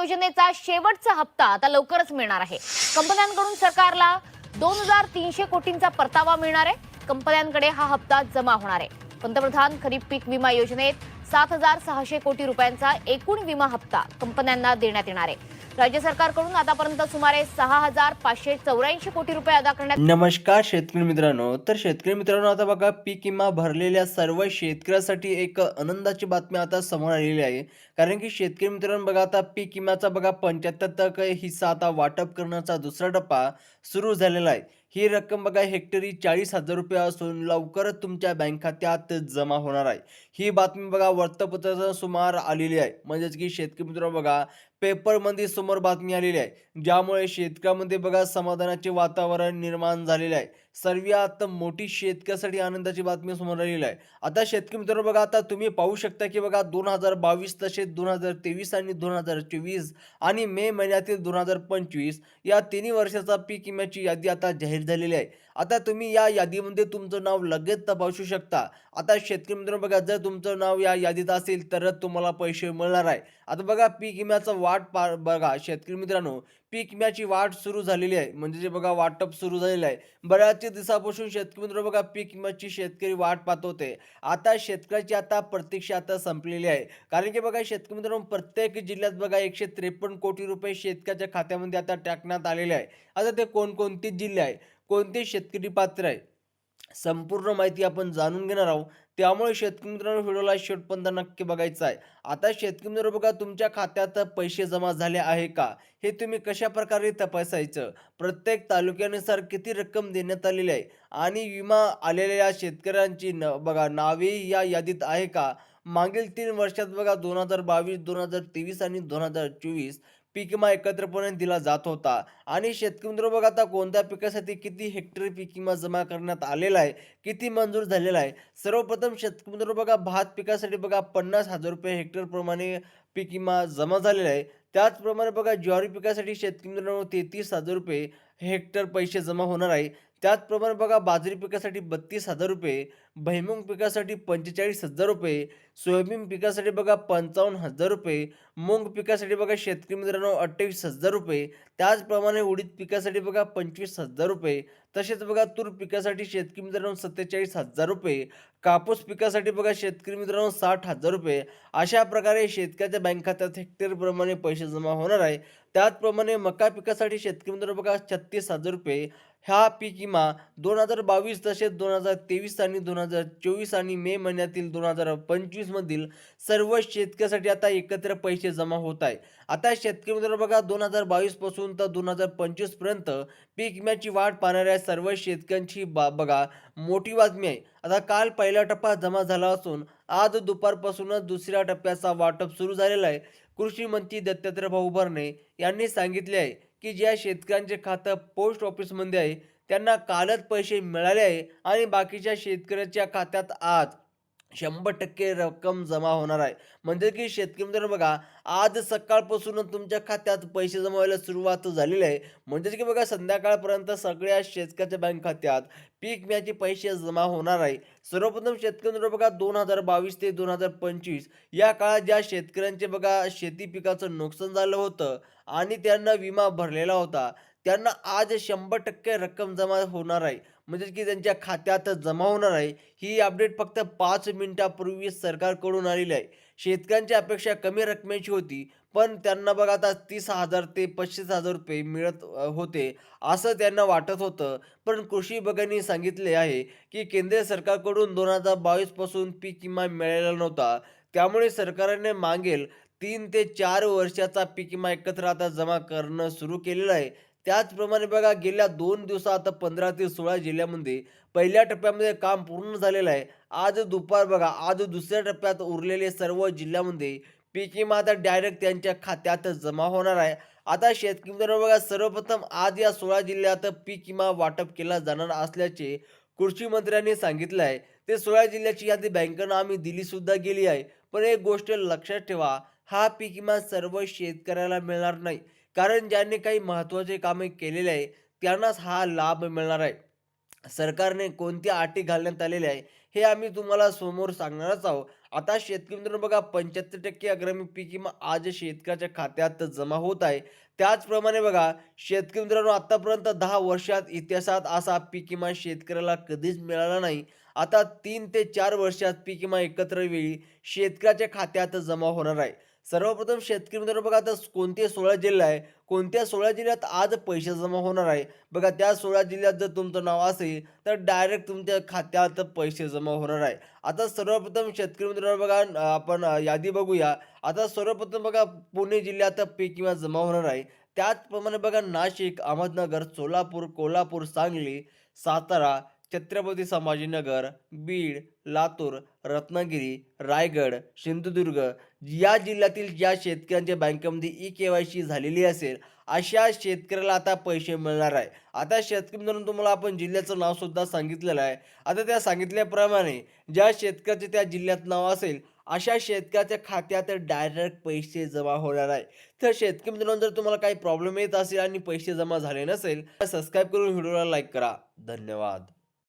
योजनेचा शेवटचा हप्ता आता लवकरच मिळणार आहे. कंपन्यांकडून सरकारला दोन हजार तीनशे कोटींचा परतावा मिळणार आहे. कंपन्यांकडे हा हप्ता जमा होणार आहे. पंतप्रधान खरीप पीक विमा योजनेत सात हजार सहाशे कोटी रुपयांचा एकूण विमा हप्ता कंपन्यांना देण्यात येणार आहे. राज्य सरकारकडून आतापर्यंत सुमारे सहा हजार पाचशे चौऱ्याऐंशी कोटी रुपये अदा करण्यात नमस्कार शेतकरी मित्रांनो. तर शेतकरी मित्रांनो आता बघा पीक विमा भरलेल्या सर्व शेतकऱ्यासाठी एक आनंदाची बातमी आता समोर आलेली आहे. कारण की शेतकरी मित्रांनो बघा आता पीक विम्याचा बघा पंच्याहत्तर टक्के हिस्सा आता वाटप करण्याचा दुसरा टप्पा सुरू झालेला आहे. ही रक्कम बघा हेक्टरी चाळीस हजार रुपये असून लवकरच तुमच्या बँक खात्यात जमा होणार आहे. ही बातमी बघा वृत्तपत्राचा सुमार आलेली आहे. म्हणजेच की शेतकरी मित्रांनो बघा पेपरमध्ये समोर बातमी आलेली आहे ज्यामुळे शेतकऱ्यामध्ये बघा समाधानाचे वातावरण निर्माण झालेले आहे. सर्वात मोठी शेतकऱ्यासाठी आनंदाची बातमी समोर आलेली आहे. आता शेतकरी मित्रांनो बघा आता तुम्ही पाहू शकता की बघा दोन हजार बावीस तसेच दोन हजार तेवीस आणि दोन हजार चोवीस आणि मे महिन्यातील दोन हजार पंचवीस या तिन्ही वर्षाचा पीक विम्याची यादी आता जाहीर झालेली आहे. आता तुम्ही या यादीमध्ये तुमचं नाव लगेच तपासू शकता. आता शेतकरी मित्रांनो बघा जर तुमचं नाव या यादीत असेल तरच तुम्हाला पैसे मिळणार आहे. आता बघा पीक विम्याचा वाट पा बघा शेतकरी मित्रांनो पीक विम्याची वाट सुरू झालेली आहे. म्हणजे जे बघा वाटप सुरू झालेलं आहे. बऱ्याच दिवसापासून शेतकरी मित्र बघा पीक विम्याची शेतकरी वाट पाहत होते आता शेतकऱ्याची आता प्रतीक्षा आता संपलेली आहे. कारण की बघा शेतकरी मित्रांनो प्रत्येक जिल्ह्यात बघा एकशे त्रेपन्न कोटी रुपये शेतकऱ्याच्या खात्यामध्ये आता टाकण्यात आलेले आहे. आता ते कोणकोणते जिल्हे आहे? कोणते शेतकरी पात्र आहे? संपूर्ण माहिती आपण जाणून घेणार आहोत. त्यामुळे शेतकरी मित्रांनो व्हिडिओला शेवटपर्यंत नक्की बघायचं आहे. आता शेतकरी मित्र बघा तुमच्या खात्यात पैसे जमा झाले आहे का? हे तुम्ही कशा प्रकारे तपासायचं? प्रत्येक तालुक्यानुसार किती रक्कम देण्यात आलेली आहे? आणि विमा आलेल्या शेतकऱ्यांची न बघा नावे या यादीत आहे का? मागील तीन वर्षात बघा दोन हजार बावीस दोन हजार तेवीस आणि दोन हजार चोवीस पीक विमा एकत्रपणे दिला जात होता. आणि शेतकरी मित्र बघा आता कोणत्या पिकासाठी किती हेक्टर पीक विमा जमा करण्यात आलेला आहे किती मंजूर झालेला आहे. सर्वप्रथम शेतकरी मित्र बघा भात पिकासाठी बघा पन्नास हजार रुपये हेक्टरप्रमाणे पीक विमा जमा झालेला आहे. त्याचप्रमाणे बघा ज्वारी पिकासाठी शेतकरी मित्रांनो तेहतीस हजार रुपये हेक्टर पैसे जमा होणार आहे. त्याचप्रमाणे बघा बाजरी पिकासाठी बत्तीस हजार रुपये भैमुंग पिकासाठी पंचेचाळीस हजार रुपये सोयाबीन पिकासाठी बघा पंचावन्न हजार रुपये मूग पिकासाठी बघा शेतकरी मित्रांनो अठ्ठावीस हजार रुपये त्याचप्रमाणे उडीद पिकासाठी बघा पंचवीस हजार रुपये तसेच बघा तूर पिकासाठी शेतकरी मित्रांनो सत्तेचाळीस हजार रुपये कापूस पिकासाठी बघा शेतकरी मित्रांनो साठ हजार रुपये अशा प्रकारे शेतकऱ्याच्या बँक खात्यात हेक्टरप्रमाणे पैसे जमा होणार आहे. त्याचप्रमाणे मका पिकासाठी शेतकरी मित्रांनो बघा छत्तीस हजार रुपये हा पीक विमा दोन हजार बावीस तसेच दोन हजार तेवीस आणि दोन हजार चोवीस आणि मे महिन्यातील दोन हजार पंचवीसमधील सर्व शेतकऱ्यासाठी आता एकत्र पैसे जमा होत आहे. आता शेतकरी मित्र बघा दोन हजार बावीसपासून तर दोन हजार पंचवीसपर्यंत पीक विम्याची वाट पाहणाऱ्या सर्व शेतकऱ्यांची बा बघा मोठी बातमी आहे. आता काल पहिला टप्पा जमा झाला असून आज दुपारपासूनच दुसऱ्या टप्प्याचा वाटप सुरू झालेला आहे. कृषी मंत्री दत्तात्रय भाऊ भरणे यांनी सांगितले आहे की ज्या शेतकऱ्यांचे खातं पोस्ट ऑफिसमध्ये आहे त्यांना कालच पैसे मिळाले आहे आणि बाकीच्या शेतकऱ्याच्या खात्यात आज. शंभर टक्के रक्कम जमा होणार आहे. म्हणजे की शेतकरी मित्रांनो बघा आज सकाळपासून तुमच्या खात्यात पैसे जमा व्हायला सुरुवात झालेली आहे. म्हणजेच की बघा संध्याकाळपर्यंत सगळ्या शेतकऱ्याच्या बँक खात्यात पीक विम्याचे पैसे जमा होणार आहे. सर्वप्रथम शेतकरी मित्रांनो बघा दोन हजार बावीस ते दोन हजार पंचवीस या काळात ज्या शेतकऱ्यांचे बघा शेती पिकाचं नुकसान झालं होतं आणि त्यांना विमा भरलेला होता त्यांना आज शंभर टक्के रक्कम जमा होणार आहे. म्हणजे की त्यांच्या खात्यात जमा होणार आहे. ही अपडेट फक्त पाच मिनिटापूर्वी सरकारकडून आलेली आहे. शेतकऱ्यांची अपेक्षा कमी रकमेची होती पण त्यांना बघा आता तीस हजार ते पस्तीस हजार रुपये मिळत होते असं त्यांना वाटत होतं. पण कृषी विभागाने सांगितले आहे की केंद्र सरकारकडून दोन हजार बावीसपासून पीक विमा मिळालेला नव्हता. त्यामुळे सरकारने मागेल तीन ते चार वर्षाचा पीक विमा एकत्र आता जमा करणं सुरू केलेलं आहे. त्याचप्रमाणे बघा गेल्या दोन दिवसात पंधरा ते सोळा जिल्ह्यामध्ये पहिल्या टप्प्यामध्ये काम पूर्ण झालेलं आहे. आज दुपार बघा आज दुसऱ्या टप्प्यात उरलेले सर्व जिल्ह्यामध्ये पीक विमा आता डायरेक्ट त्यांच्या खात्यात जमा होणार आहे. आता शेतकरी मित्रांनो बघा सर्वप्रथम आज या सोळा जिल्ह्यात पीक विमा वाटप केला जाणार असल्याचे कृषी मंत्र्यांनी सांगितलं आहे. ते सोळा जिल्ह्याची यादी बँकेनं आम्ही दिली सुद्धा गेली आहे. पण एक गोष्ट लक्षात ठेवा हा पीक विमा सर्व शेतकऱ्याला मिळणार नाही. कारण ज्यांनी काही महत्त्वाचे कामे केलेले आहे त्यांनाच हा लाभ मिळणार आहे. सरकारने कोणत्या अटी घालण्यात आलेल्या आहे हे आम्ही तुम्हाला समोर सांगणारच आहोत. आता शेतकरी मित्रांनो बघा पंच्याहत्तर टक्के अग्रमी पीक विमा आज शेतकऱ्याच्या खात्यात जमा होत आहे. त्याचप्रमाणे बघा शेतकरी मित्रांनो आतापर्यंत दहा वर्षात इतिहासात असा पीक विमा शेतकऱ्याला कधीच मिळाला नाही. आता तीन ते चार वर्षात पीक विमा एकत्र वेळी शेतकऱ्याच्या खात्यात जमा होणार आहे. सर्वप्रथम शेतकरी मित्रांनो बघा आता कोणते सोळा जिल्हा आहे? कोणत्या सोळा जिल्ह्यात आज पैसे जमा होणार आहे? बघा त्या सोळा जिल्ह्यात जर तुमचं नाव असेल तर डायरेक्ट तुमच्या खात्यात पैसे जमा होणार आहे. आता सर्वप्रथम शेतकरी मित्रांनो बघा आपण यादी बघूया. आता सर्वप्रथम बघा पुणे जिल्ह्यात पीक विमा जमा होणार आहे. त्याचप्रमाणे बघा नाशिक अहमदनगर सोलापूर कोल्हापूर सांगली सातारा छत्रपती संभाजीनगर बीड लातूर रत्नागिरी रायगड सिंधुदुर्ग या जिल्ह्यातील ज्या शेतकऱ्यांच्या बँकेमध्ये ई के वाय सी झालेली असेल अशा शेतकऱ्याला आता पैसे मिळणार आहे. आता शेतकरी म्हणून तुम्हाला आपण जिल्ह्याचं नावसुद्धा सांगितलेलं आहे. आता त्या सांगितल्याप्रमाणे ज्या शेतकऱ्याचे त्या जिल्ह्यात नाव असेल अशा शेतकऱ्याच्या खात्यात डायरेक्ट पैसे जमा होणार आहे. तर शेतकरी मित्रांनो जर तुम्हाला काही प्रॉब्लेम येत असेल आणि पैसे जमा झाले नसेल तर सबस्क्राईब करून व्हिडिओला लाईक करा. धन्यवाद.